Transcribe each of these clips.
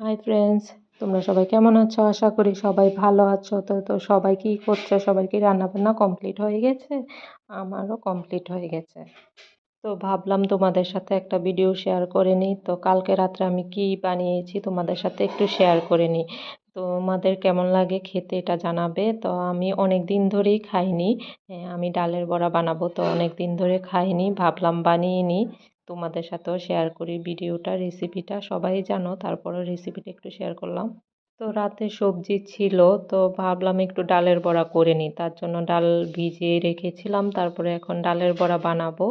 Hi friends তোমরা সবাই কেমন আছো? আশা করি সবাই ভালো আছো। তো তো সবাই কী করছ? সবার কি রান্নাবান্না কমপ্লিট হয়ে গেছে? আমারও কমপ্লিট হয়ে গেছে। তো ভাবলাম তোমাদের সাথে একটা ভিডিও শেয়ার করে নিই। তো কালকে রাত্রে আমি কি বানিয়েছি তোমাদের সাথে একটু শেয়ার করে নিই। তোমাদের কেমন লাগে খেতে এটা জানাবে। তো আমি অনেক দিন ধরেই খাইনি। হ্যাঁ, আমি ডালের বড়া বানাবো। তো অনেক দিন ধরে খাইনি ভাবলাম বানিয়ে নিই। তোমাদের সাথেও শেয়ার করি ভিডিওটা রেসিপিটা সবাই জানো, তারপরও রেসিপিটা একটু শেয়ার করলাম। তো রাতে সবজি ছিল, তো ভাবলাম একটু ডালের বড়া করে নিই। তার জন্য ডাল ভিজিয়ে রেখেছিলাম, তারপরে এখন ডালের বড়া বানাবো।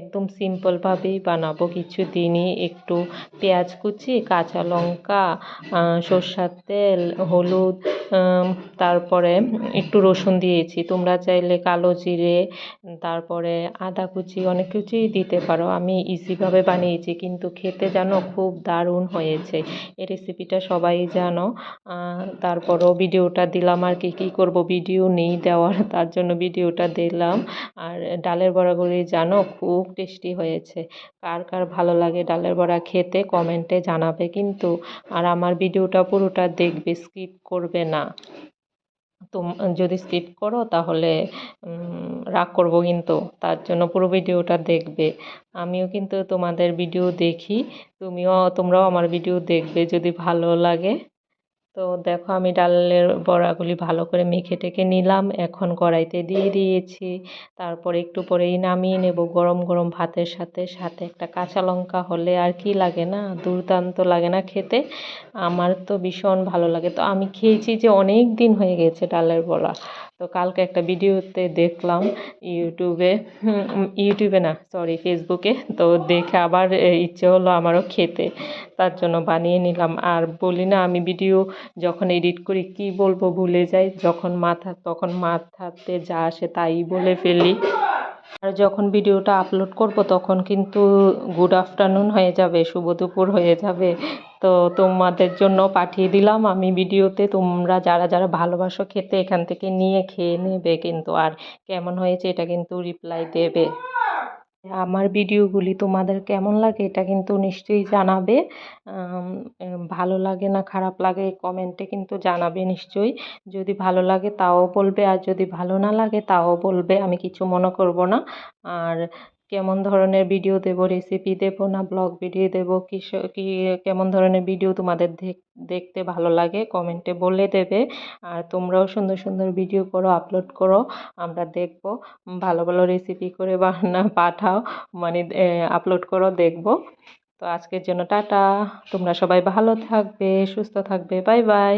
একদম সিম্পলভাবেই বানাবো, কিছু দিনই একটু পেঁয়াজ কুচি, কাঁচা লঙ্কা সর্ষার তেল, হলুদ তারপরে একটু রসুন দিয়েছি। তোমরা চাইলে কালো জিরে, তারপরে আদা কুচি, অনেক কিছুই দিতে পারো। আমি ইজিভাবে বানিয়েছি, কিন্তু খেতে যেন খুব দারুণ হয়েছে। এই রেসিপিটা সবাই জানো। তারপরও ভিডিওটা দিলাম আর কি, কী করব? ভিডিও নেই দেওয়ার, তার জন্য ভিডিওটা দিলাম। আর ডালের বড়াগুলি জানো, খুব টেস্টি হয়েছে। কার কার ভালো লাগে ডালের বড়া খেতে কমেন্টে জানাবে কিন্তু। আর আমার ভিডিওটা পুরোটা দেখবে স্কিপ করবে না। তো যদি স্কিপ করো তাহলে রাগ করব কিন্তু। তার জন্য পুরো ভিডিওটা দেখবে। আমিও কিন্তু তোমাদের ভিডিও দেখি। তুমিও, তোমরাও আমার ভিডিও দেখবে যদি ভালো লাগে। তো দেখো আমি ডালের বড়াগুলি ভালো করে মেখে টেখে নিলাম। এখন কড়াইতে দিয়ে দিয়েছি। তারপরে একটু পরেই নামিয়ে নেব গরম গরম ভাতের সাথে। সাথে একটা কাঁচা লঙ্কা হলে আর কি লাগে না? দুর্দান্ত লাগে না খেতে? আমার তো ভীষণ ভালো লাগে। তো আমি খেয়েছি যে অনেক দিন হয়ে গেছে ডালের বড়া। তো কালকে একটা ভিডিওতে দেখলাম ইউটিউবে ইউটিউবে না সরি ফেসবুকে। তো দেখে আবার ইচ্ছে হলো আমারও খেতে। তার জন্য বানিয়ে নিলাম। আর বলি না, আমি ভিডিও যখন এডিট করি, কি বলব ভুলে যাই। যখন মাথা, তখন মাথাতে যা আসে তাই বলে ফেলি। আর যখন ভিডিওটা আপলোড করব, তখন কিন্তু গুড আফটারনুন হয়ে যাবে, শুভ দুপুর হয়ে যাবে। তো তোমাদের জন্য পাঠিয়ে দিলাম আমি ভিডিওতে। তোমরা যারা যারা ভালোবাসো খেতে, এখান থেকে নিয়ে খেয়ে নেবে কিন্তু। আর কেমন হয়েছে এটা কিন্তু রিপ্লাই দেবে। আমার ভিডিওগুলি তোমাদের কেমন লাগে এটা কিন্তু নিশ্চয়ই জানাবে। ভালো লাগে না খারাপ লাগে কমেন্টে কিন্তু জানাবে নিশ্চয়ই। যদি ভালো লাগে তাও বলবে, আর যদি ভালো না লাগে তাও বলবে, আমি কিছু মনে করব না। আর কেমন ধরনের ভিডিও দেবো রেসিপি দেবো না ব্লগ ভিডিও দেবো কিস কি, কেমন ধরনের ভিডিও তোমাদের দেখতে ভালো লাগে কমেন্টে বলে দেবে। আর তোমরাও সুন্দর সুন্দর ভিডিও করো আপলোড করো, আমরা দেখব, ভালো ভালো রেসিপি করে বানা, পাঠাও মানে আপলোড করো, দেখব। তো আজকের জন্য টাটা, তোমরা সবাই ভালো থাকবে, সুস্থ থাকবে বাই বাই